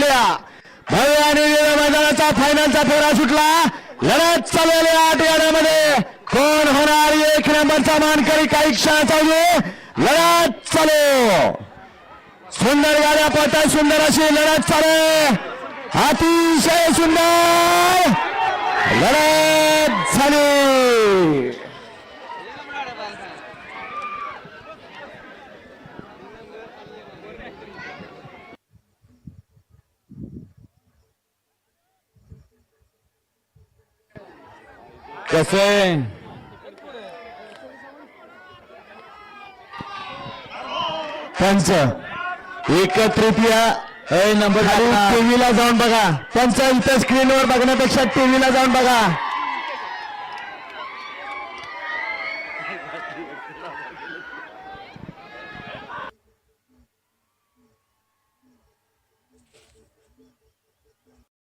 सुटल्या भव्य आणि मैदानाचा फायनलचा फेरा सुटला. लढत चाललेल्या आठ याड्यामध्ये कोण होणार? एक नंबरचा मानकरी काही क्षणाचा वेळ लढत चालू. सुंदर गाड्या पळतात सुंदर अशी लढत चालू अतिशय सुंदर. लढत झाली. कसे पंच एकत्रित या नंबर टीव्हीला जाऊन बघा. पंच इथं स्क्रीनवर बघण्यापेक्षा टीव्हीला जाऊन बघा.